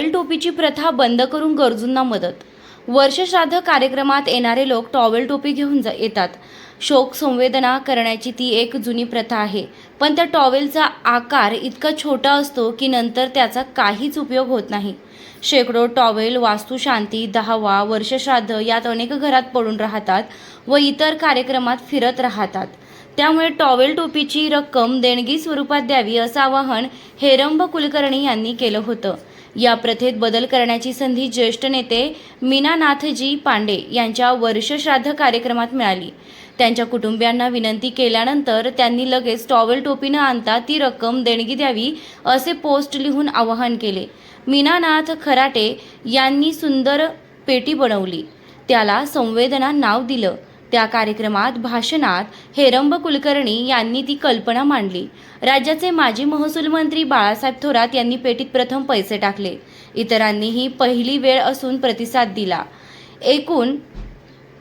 Towel टोपीची प्रथा बंद करून गरजूंना मदत. वर्षश्राद्ध कार्यक्रमात येणारे लोक टॉवेल टोपी घेऊन जा येतात. शोक संवेदना करण्याची ती एक जुनी प्रथा आहे. पण त्या टॉवेलचा आकार इतका छोटा असतो की नंतर त्याचा काहीच उपयोग होत नाही. शेकडो टॉवेल वास्तुशांती दहावा वर्षश्राद्ध यात अनेक घरात पडून राहतात व इतर कार्यक्रमात फिरत राहतात. त्यामुळे टॉवेल टोपीची रक्कम देणगी स्वरूपात द्यावी असं आवाहन हेरंब कुलकर्णी यांनी केलं होतं. या प्रथेत बदल करण्याची संधी ज्येष्ठ नेते मीनानाथजी पांडे यांच्या वर्षश्राद्ध कार्यक्रमात मिळाली. त्यांच्या कुटुंबियांना विनंती केल्यानंतर त्यांनी लगेच टॉवेल टोपीनं आणता ती रक्कम देणगी द्यावी असे पोस्ट लिहून आवाहन केले. मीनानाथ खराटे यांनी सुंदर पेटी बनवली. त्याला संवेदना नाव दिलं. त्या कार्यक्रमात भाषणात हेरंब कुलकर्णी यांनी ती कल्पना मांडली. राज्याचे माजी महसूल मंत्री बाळासाहेब थोरात यांनी पेटीत प्रथम पैसे टाकले. इतरांनीही पहिली वेळ असून प्रतिसाद दिला. एकूण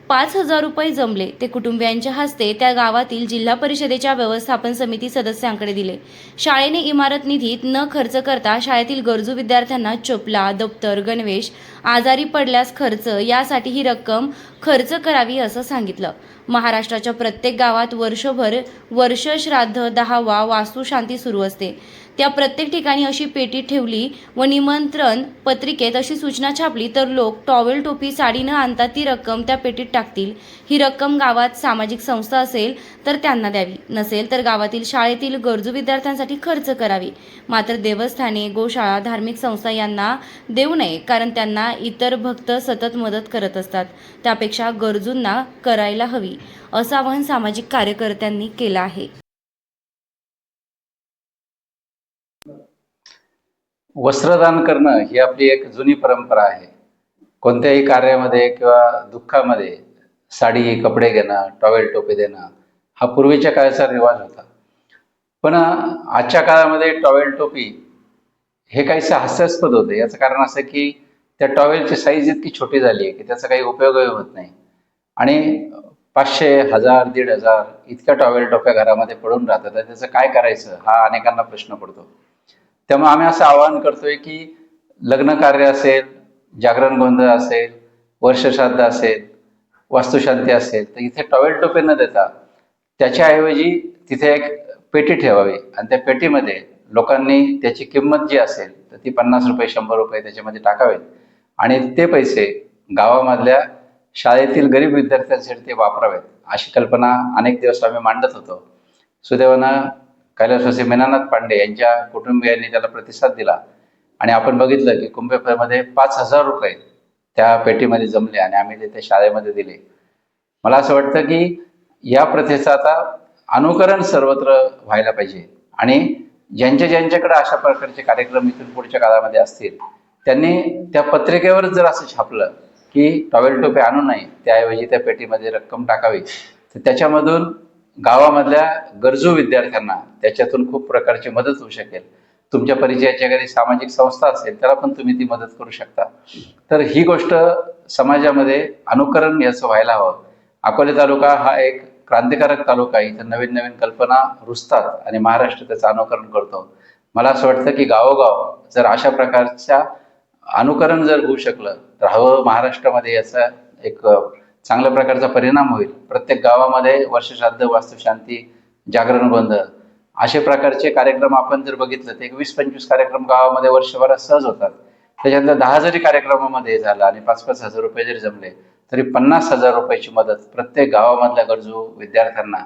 पाच हजार रुपये जमले. ते कुटुंबियांच्या हस्ते त्या गावातील जिल्हा परिषदेच्या व्यवस्थापन समिती सदस्यांकडे दिले. शाळेने इमारत निधीत न खर्च करता शाळेतील गरजू विद्यार्थ्यांना चपला दप्तर गणवेश आजारी पडल्यास खर्च यासाठी ही रक्कम खर्च करावी असं सांगितलं. महाराष्ट्राच्या प्रत्येक गावात वर्षभर वर्ष श्राद्ध दहावा वास्तुशांती सुरू असते. त्या प्रत्येक ठिकाणी अशी पेटी ठेवली व निमंत्रण पत्रिकेत अशी सूचना छापली तर लोक टॉवेल टोपी साडी न आणता ती रक्कम त्या पेटीत टाकतील. ही रक्कम गावात सामाजिक संस्था असेल तर त्यांना द्यावी. नसेल तर गावातील शाळेतील गरजू विद्यार्थ्यांसाठी खर्च करावी. मात्र देवस्थाने गोशाळा धार्मिक संस्था यांना देऊ नये कारण त्यांना इतर भक्त सतत मदत करत असतात. त्यापेक्षा गरजूंना करायला हवी असं आवाहन सामाजिक कार्यकर्त्यांनी केलं आहे. वस्त्रदान करणं ही आपली एक जुनी परंपरा आहे. कोणत्याही कार्यामध्ये किंवा दुःखामध्ये साडी कपडे घेणं टॉवेल टोपी देणं हा पूर्वीच्या काळाचा रिवाज होता. पण आजच्या काळामध्ये टॉवेल टोपी हे काहीसं हास्यास्पद होतं. याचं कारण असं की त्या टॉवेलची साईज इतकी छोटी झाली आहे की त्याचा काही उपयोगही होत नाही. आणि पाचशे हजार दीड हजार इतक्या टॉवेल टोप्या घरामध्ये पडून राहतात. त्याचं काय करायचं? हा अनेकांना प्रश्न पडतो. त्यामुळे आम्ही असं आवाहन करतोय की लग्न कार्य असेल जागरण गोंधळ असेल वर्षश्राद्ध असेल वास्तुशांती असेल तर इथे टॉवेल टोपे न देता त्याच्याऐवजी तिथे एक पेटी ठेवावी. आणि त्या पेटीमध्ये लोकांनी त्याची किंमत जी असेल तर ती पन्नास रुपये शंभर रुपये त्याच्यामध्ये टाकावेत. आणि ते पैसे गावामधल्या शाळेतील गरीब विद्यार्थ्यांसाठी ते वापरावेत अशी कल्पना अनेक दिवस आम्ही मांडत होतो. सुदैवानं कैलासवासी मेनानाथ पांडे यांच्या कुटुंबियांनी त्याला प्रतिसाद दिला. आणि आपण बघितलं की कुंभेमध्ये पाच हजार रुपये त्या पेटीमध्ये जमले आणि आम्ही ते त्या शाळेमध्ये दिले. मला असं वाटतं की या प्रथेचं आता अनुकरण सर्वत्र व्हायला पाहिजे. आणि ज्यांच्या ज्यांच्याकडे अशा प्रकारचे कार्यक्रम इथून पुढच्या काळामध्ये असतील त्यांनी त्या पत्रिकेवर जर असं छापलं की टॉवेल टोपे आणू नये त्याऐवजी त्या पेटीमध्ये रक्कम टाकावी तर त्याच्यामधून गावामधल्या गरजू विद्यार्थ्यांना त्याच्यातून खूप प्रकारची मदत होऊ शकेल. तुमच्या परिचयाच्या एखादी सामाजिक संस्था असेल त्याला पण तुम्ही ती मदत करू शकता. तर ही गोष्ट समाजामध्ये अनुकरण याचं व्हायला हवं. अकोले तालुका हा एक क्रांतिकारक तालुका आहे. इथं नवीन नवीन कल्पना रुजतात आणि महाराष्ट्र त्याचं अनुकरण करतो. मला असं वाटतं की गावोगाव जर अशा प्रकारच्या अनुकरण जर होऊ शकलं तर हवं महाराष्ट्रामध्ये याचा एक चांगल्या प्रकारचा परिणाम होईल. प्रत्येक गावामध्ये वर्षश्राद्ध वास्तुशांती जागरण गोंधळ असे प्रकारचे कार्यक्रम आपण जर बघितलं तर एक वीस पंचवीस कार्यक्रम गावामध्ये वर्षभरात सहज होतात. त्याच्यानंतर दहा जरी कार्यक्रमामध्ये झाला आणि पाच पाच हजार रुपये जरी जमले तरी पन्नास हजार रुपयाची मदत प्रत्येक गावामधल्या गरजू विद्यार्थ्यांना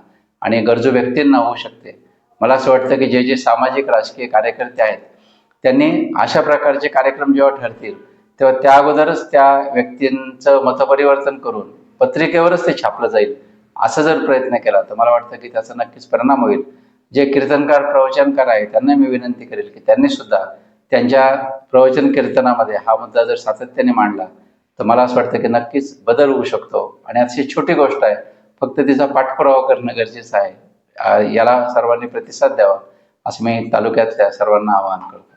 आणि गरजू व्यक्तींना होऊ शकते. मला असं वाटतं की जे जे सामाजिक राजकीय कार्यकर्ते आहेत त्यांनी अशा प्रकारचे कार्यक्रम जेव्हा ठरतील तेव्हा त्या अगोदरच त्या व्यक्तींचं मतपरिवर्तन करून पत्रिकेवरच ते छापलं जाईल. असं जर प्रयत्न केला तर मला वाटतं की त्याचा नक्कीच परिणाम होईल. जे कीर्तनकार प्रवचनकार आहेत त्यांना मी विनंती करेल की त्यांनी सुद्धा त्यांच्या प्रवचन कीर्तनामध्ये हा मुद्दा जर सातत्याने मांडला तर मला असं वाटतं की नक्कीच बदल होऊ शकतो. आणि अतिशय छोटी गोष्ट आहे फक्त तिचा पाठपुरावा करणं गरजेचं आहे. याला सर्वांनी प्रतिसाद द्यावा असं मी तालुक्यातल्या सर्वांना आवाहन करतो.